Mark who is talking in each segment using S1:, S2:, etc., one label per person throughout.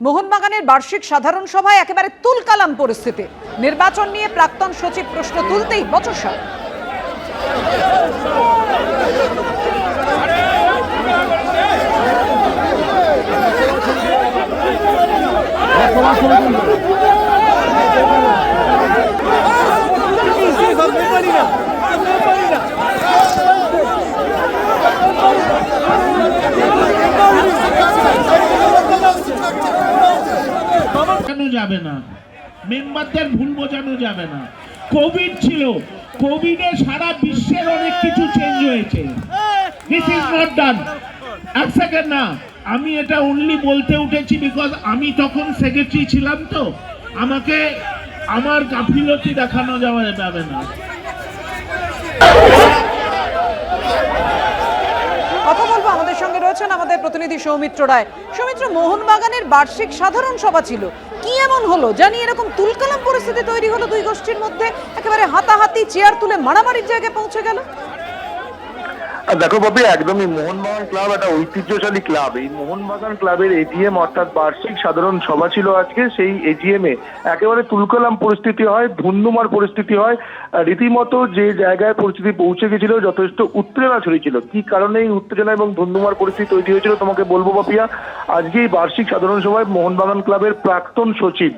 S1: মোহনবাগানের বার্ষিক সাধারণ সভায় একেবারে তুলকালাম পরিস্থিতি। নির্বাচন নিয়ে প্রাক্তন সচিব প্রশ্ন তুলতেই বচসা
S2: বোঝানো যাবে না। মেম্বারদের ভুল বোঝানো যাবে না। কোভিড ছিল। কোভিডে সারা বিশ্বের অনেক কিছু চেঞ্জ হয়েছে। দিস ইজ নট ডান এক সেকেন্ড না। আমি এটা অনলি বলতে উঠেছি বিকজ আমি তখন সেক্রেটারি ছিলাম তো। আমাকে আমার গাফিলতি দেখানো যাওয়া যাবে না
S1: কথা বলব আমাদের সঙ্গে রয়েছেন আমাদের প্রতিনিধি সৌমিত্র রায়। সৌমিত্র, মোহনবাগানের বার্ষিক সাধারণ সভা ছিল। কি এমন হলো? জানি এরকম তুলকালাম পরিস্থিতি তৈরি হলো দুই গোষ্ঠীর মধ্যে। একেবারে হাতাহাতি, চেয়ার তুলে মারামারির জায়গায় পৌঁছে গেল।
S3: দেখো বাবু একদমই মোহনবাগান ক্লাব একটা ঐতিহ্যশালী ক্লাব। এই মোহনবাগান ক্লাবের এজিএম অর্থাৎ বার্ষিক সাধারণ সভা ছিল আজকে সেই এজিএম এ। একেবারে তুলকালাম পরিস্থিতি হয়, ধুন্ধুমার পরিস্থিতি হয়। রীতিমতো যে জায়গায় পরিস্থিতি পৌঁছে গেছিল, যথেষ্ট উত্তেজনা ছড়িয়েছিল। কি কারণে এই উত্তেজনা এবং ধুন্ধুমার পরিস্থিতি তৈরি হয়েছিল, তোমাকে বলব বাপিয়া? আজকে এই বার্ষিক সাধারণ সভায় মোহনবাগান ক্লাবের প্রাক্তন সচিব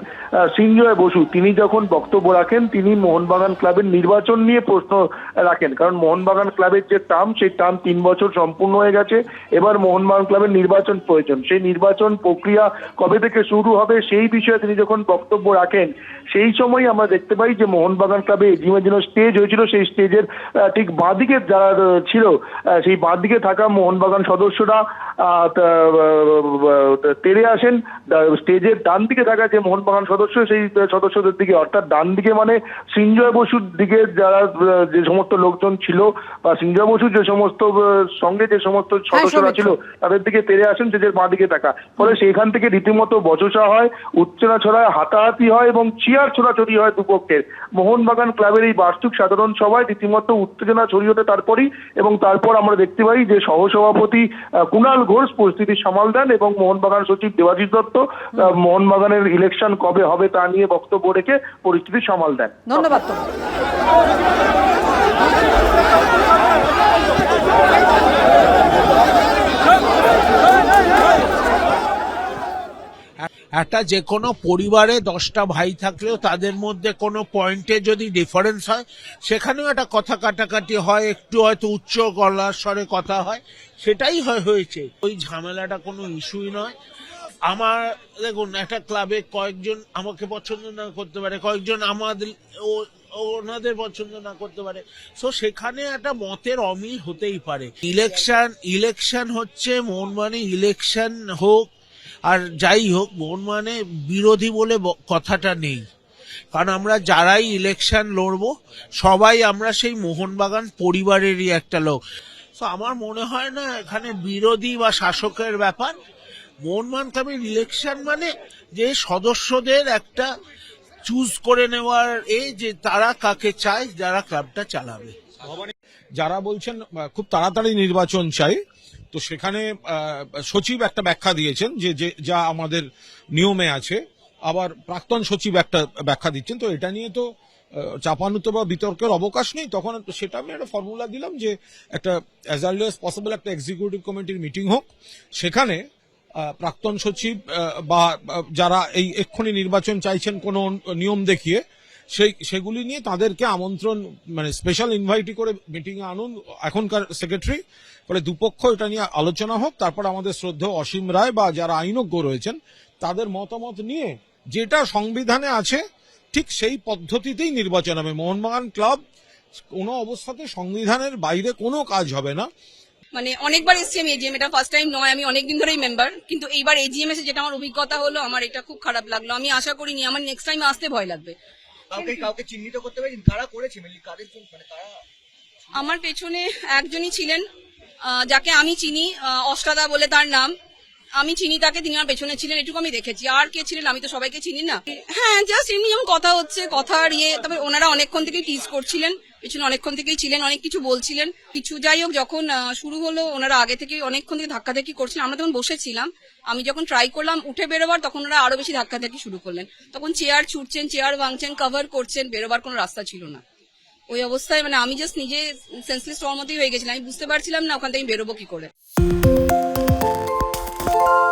S3: সৃঞ্জয় বসু, তিনি যখন বক্তব্য রাখেন, তিনি মোহনবাগান ক্লাবের নির্বাচন নিয়ে প্রশ্ন রাখেন। কারণ মোহনবাগান ক্লাবের যে টার্ম, সেই টার্ম তিন বছর সম্পূর্ণ হয়ে গেছে। এবার মোহনবাগান ক্লাবের নির্বাচন প্রয়োজন। সেই নির্বাচন প্রক্রিয়া কবে থেকে শুরু হবে সেই বিষয়ে তিনি যখন বক্তব্য রাখেন সেই সময় আমরা দেখতে পাই যে মোহনবাগান ক্লাবে এজিমের জন্য স্টেজ হয়েছিল। সেই স্টেজের ঠিক বাঁদিকে যারা ছিল সেই বাঁদিকে থাকা মোহনবাগান সদস্যরা আহ, তা- আহ, তেড়ে আসেন। স্টেজের ডান দিকে থাকা যে মোহনবাগান সদস্য সেই সদস্যদের দিকে অর্থাৎ ডান দিকে মানে সিঞ্জয় বসুর দিকে যারা যে সমস্ত লোকজন ছিল বা সৃঞ্জয় বসুর যে সমস্ত আহ, সঙ্গে যে সমস্ত সদস্যরা
S1: সৌমিত্র।
S3: ছিল তাদের দিকে তেড়ে আসেন স্টেজের বাঁ দিকে থাকা ফলে সেখান থেকে রীতিমতো বচসা হয় উচ্চনা ছড়ায় হাতাহাতি হয় এবং চিয়ার ছোড়াছড়ি হয় দুপক্ষের। মোহনবাগান ক্লাবের এই বার্ষিক সাধারণ সভায় রীতিমতো উত্তেজনা ছড়িয়ে ওঠে তারপরই এবং তারপর আমরা দেখতে পাই যে সহসভাপতি কুণাল ঘোষ পরিস্থিতি সামাল দেন এবং মোহনবাগান সচিব দেবাশিস দত্ত মোহনবাগানের ইলেকশন কবে হবে তা নিয়ে বক্তব্য রেখে পরিস্থিতি সামাল দেন।
S1: ধন্যবাদ তোমাকে
S4: একটা যে কোনো পরিবারে দশটা ভাই থাকলেও তাদের মধ্যে কোনো পয়েন্টে যদি ডিফারেন্স হয়, সেখানেও একটা কথা কাটাকাটি হয়, একটু হয়তো উচ্চ গলার স্বরে কথা হয়, সেটাই হয় হয়েছে। ওই ঝামেলাটা কোনো ইস্যুই নয়। আমার, দেখুন, একটা ক্লাবে কয়েকজন আমাকে পছন্দ না করতে পারে, কয়েকজন আমাদের, ও- ওনাদের পছন্দ না করতে পারে। সো সেখানে একটা মতের অমিল হতেই পারে। ইলেকশন ইলেকশন হচ্ছে মন মানে ইলেকশন হোক আর যাই হোক মন মানে বিরোধী বলে কথাটা নেই। কারণ আমরা যারাই ইলেকশন লড়বো, সবাই আমরা সেই মোহনবাগান পরিবারেরই একটা লোক। তো আমার মনে হয় না এখানে বিরোধী বা শাসকের ব্যাপার। মোহনবাগান ক্লাবের ইলেকশন মানে যে সদস্যদের একটা চুজ করে নেওয়ার এই যে তারা কাকে চায়, যারা ক্লাবটা চালাবে।
S5: যারা বলছেন খুব তাড়াতাড়ি নির্বাচন চাই। তো সেখানে সচিব একটা ব্যাখ্যা দিয়েছেন যে যে আমাদের নিয়মে আছে। আবার প্রাক্তন সচিব একটা ব্যাখ্যা দিচ্ছেন। তো এটা নিয়ে তো চাপানুতো বা বিতর্কের অবকাশ নেই। তখন সেটা আমি একটা ফর্মুলা দিলাম যে, একটা অ্যাজ আর্লি পসিবল একটা এক্সিকিউটিভ কমিটির মিটিং হোক। সেখানে প্রাক্তন সচিব বা যারা এই এক্ষুনি নির্বাচন চাইছেন কোনো নিয়ম দেখিয়ে সেই, সেগুলি নিয়ে তাদেরকে আমন্ত্রণ মানে স্পেশাল ইনভাইটি করে মিটিং এ আনুন। এখনকার সেক্রেটারি ফলে দুপক্ষ এটা নিয়ে আলোচনা হোক। তারপর আমাদের শ্রদ্ধেয় অসীম রায় বা যারা আইনজ্ঞ রয়েছেন, তাদের মতামত নিয়ে যেটা সংবিধানে আছে, ঠিক সেই পদ্ধতিতেই নির্বাচন হবে। মোহনবাগান ক্লাব, কোনো অবস্থাতে সংবিধানের বাইরে কোনো কাজ হবে না।
S6: মানে অনেকবার এসেছি আমি এজিএম এটা ফার্স্ট টাইম নয়, আমি অনেকদিন ধরেই মেম্বার কিন্তু এইবার এজিএম এসে যেটা আমার অভিজ্ঞতা হলো, আমার এটা খুব খারাপ লাগল। আমি আশা করিনি, আমার নেক্সট টাইম আসতে ভয় লাগবে।
S7: কাউকে কাউকে চিহ্নিত করতে পারেন কারা করেছে? মেনলি কাদের জন্য? মানে কারা?
S6: আমার পেছনে একজনই ছিলেন যাকে আমি চিনি অষ্টাদা বলে তার নাম। আমি চিনি, তাকে তিনি আমার পেছনে ছিলেন, এটুকু আমি দেখেছি। আর কে ছিলেন, আমি তো সবাইকে চিনি না। হ্যাঁ জাস্ট এমনি যেমন কথা হচ্ছে, কথার ইয়ে তবে ওনারা অনেকক্ষণ থেকেই টিজ করছিলেন, পেছনে অনেকক্ষণ থেকেই ছিলেন, অনেক কিছু বলছিলেন। কিছু যাই হোক, যখন শুরু হলো, ওনারা আগে থেকে অনেকক্ষণ থেকে ধাক্কা ধাক্কি করছিলেন। আমরা তখন বসেছিলাম। আমি যখন ট্রাই করলাম উঠে বেরোবার, তখন ওরা আরও বেশি ধাক্কা ধাক্কি শুরু করলেন। তখন চেয়ার ছুটছেন চেয়ার ভাঙছেন কভার করছেন, বেরোবার কোনো রাস্তা ছিল না। ওই অবস্থায় মানে আমি জাস্ট নিজে সেন্সলেস মতোই হয়ে গেছিলাম। আমি বুঝতে পারছিলাম না, ওখান থেকে বেরোবো কি করে। Música